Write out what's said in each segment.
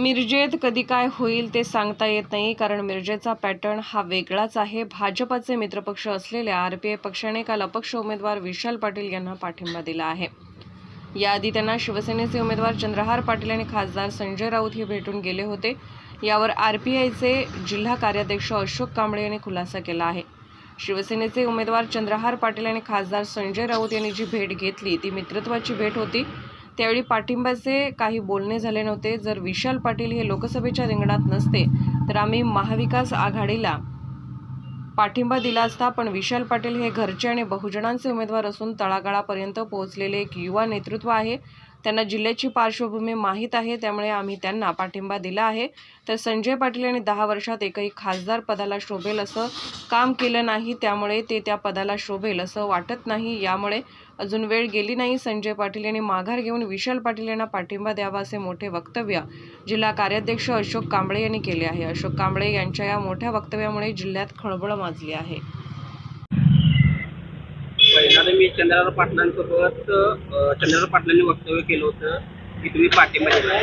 मिरजेत कधी काय होईल ते सांगता येत नाही कारण मिरजेचा पॅटर्न हा वेगळाच आहे. भाजपचे मित्रपक्ष असलेल्या आर पी आय पक्षाने काल अपक्ष उमेदवार विशाल पाटील यांना पाठिंबा दिला आहे. याआधी त्यांना शिवसेनेचे उमेदवार चंद्रहार पाटील आणि खासदार संजय राऊत हे भेटून गेले होते. यावर आर पी आयचे जिल्हा कार्याध्यक्ष अशोक कांबळे यांनी खुलासा केला आहे. शिवसेनेचे उमेदवार चंद्रहार पाटील आणि खासदार संजय राऊत यांनी जी भेट घेतली ती मित्रत्वाची भेट होती. त्यावेळी पाठिंब्याचे काही बोलणे झाले नव्हते. जर विशाल पाटील हे लोकसभेच्या रिंगणात नसते तर आम्ही महाविकास आघाडीला पाठिंबा दिला असता. पण विशाल पाटील हे घरचे आणि बहुजनांचे उमेदवार असून तळागाळापर्यंत पोहोचलेले एक युवा नेतृत्व आहे. त्यांना जिल्ह्याची पार्श्वभूमी माहीत आहे त्यामुळे आम्ही त्यांना पाठिंबा दिला आहे. तर संजय पाटील यांनी दहा वर्षात एकही खासदार पदाला शोभेल असं काम केलं नाही त्यामुळे ते त्या पदाला शोभेल असं वाटत नाही. यामुळे अजून वेळ गेली नाही. संजय पाटील यांनी माघार घेऊन विशाल पाटील यांना पाठिंबा द्यावा असे मोठे वक्तव्य जिल्हा कार्याध्यक्ष अशोक कांबळे यांनी केले आहे. अशोक कांबळे यांच्या या मोठ्या वक्तव्यामुळे जिल्ह्यात खळबळ माजली आहे. पहिल्यांदा मी चंद्रराव पाटलांसोबत चंद्रराव पाटलांनी वक्तव्य केलं होतं की तुम्ही पाठिंबा दिला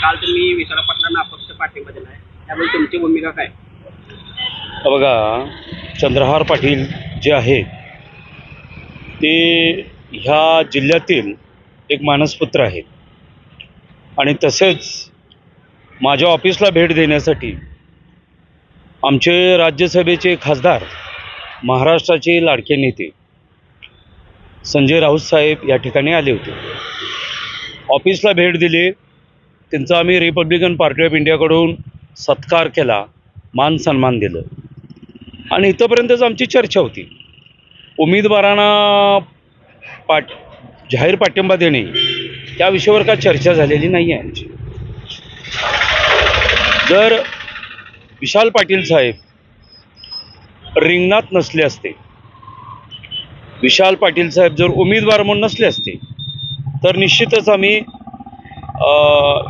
काल तुम्ही विशाल पाटलांना अपक्ष पाठिंबा दिला आहे त्यामुळे तुमची भूमिका काय? बघा चंद्रहार पाटील जे आहेत ते ह्या जिल्ह्यातील एक मानसपुत्र आहेत आणि तसेच माझ्या ऑफिसला भेट देण्यासाठी आमचे राज्यसभेचे खासदार महाराष्ट्राचे लाडके नेते संजय राऊत साहेब या ठिकाणी आले होते. ऑफिसला भेट दिली. त्यांचा आम्ही रिपब्लिकन पार्टी ऑफ इंडियाकडून सत्कार केला. मान सन्मान दिलं. आणि इथंपर्यंतच आमची चर्चा होती. उमेदवारांना पाठ जाहीर पाठिंबा देणे त्या विषयावर का चर्चा झालेली नाही आहे आमची? जर विशाल पाटील साहेब रिंगणात नसले असते विशाल पाटील साहेब जर उमेदवार म्हणून नसले असते तर निश्चितच आम्ही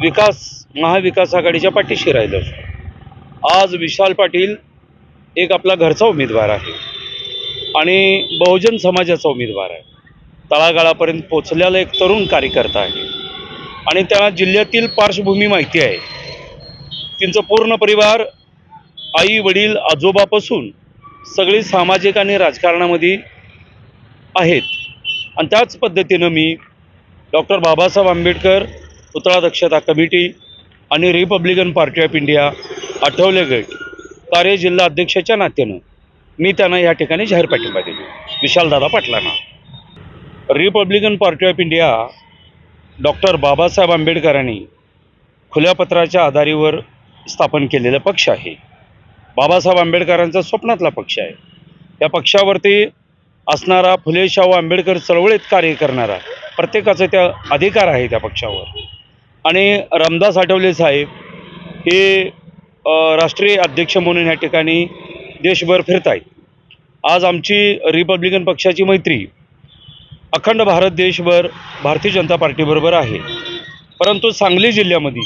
विकास महाविकास आघाडीच्या पाठीशी राहिलो असतो. आज विशाल पाटील एक आपला घरचा उमेदवार आहे आणि बहुजन समाजाचा उमेदवार आहे. तळागाळापर्यंत पोचलेला एक तरुण कार्यकर्ता आहे. आणि त्यांना जिल्ह्यातील पार्श्वभूमी माहिती आहे. त्यांचं पूर्ण परिवार आई वडील आजोबापासून सगळी सामाजिक आणि राजकारणामध्ये आहेत. आणि त्याच पद्धतीनं मी डॉक्टर बाबासाहेब आंबेडकर पुतळा दक्षता कमिटी आणि Republican Party of India Athawale गट कार्य जिल्हा अध्यक्षाच्या नात्यानं मी त्यांना या ठिकाणी जाहीर पाठिंबा दिली. विशालदादा पाटलांना. Republican Party of India doctor Babasaheb आंबेडकरांनी खुल्या पत्राच्या आधारीवर स्थापन केलेला पक्ष आहे. बाबासाहेब आंबेडकरांचा स्वप्नातला पक्ष आहे. या पक्षावरती असणारा फुले शाहू आंबेडकर चळवळीत कार्य करणारा प्रत्येकाचा त्या अधिकार आहे त्या पक्षावर. आणि रामदास आठवले साहेब हे राष्ट्रीय अध्यक्ष म्हणून या ठिकाणी देशभर फिरत आहेत आज आमची रिपब्लिकन पक्षाची मैत्री अखंड भारत देशभर भारतीय जनता पार्टीबरोबर आहे. परंतु सांगली जिल्ह्यामध्ये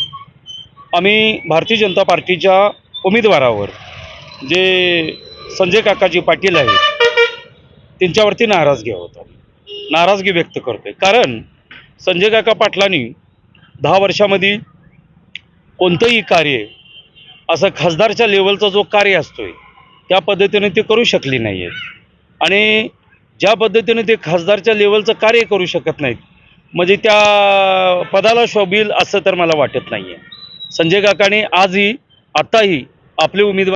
आम्ही भारतीय जनता पार्टीच्या उमेदवारावर जे संजय काकाजी पाटील आहेत त्यांच्यावरती नाराजगी होतो नाराजगी व्यक्त करतोय. कारण संजय काका पाटलांनी दहा वर्षामध्ये कोणतंही कार्य असं खासदारच्या लेवलचा जो कार्य असतोय त्या पद्धतीने ते करू शकली नाही आहेत आणि ज्या पद्धतीने ते खासदारच्या लेवलचं कार्य करू शकत नाहीत म्हणजे त्या पदाला शोभील असं तर मला वाटत नाही आहे संजय काकाने आजही आत्ताही आपले उमेदवार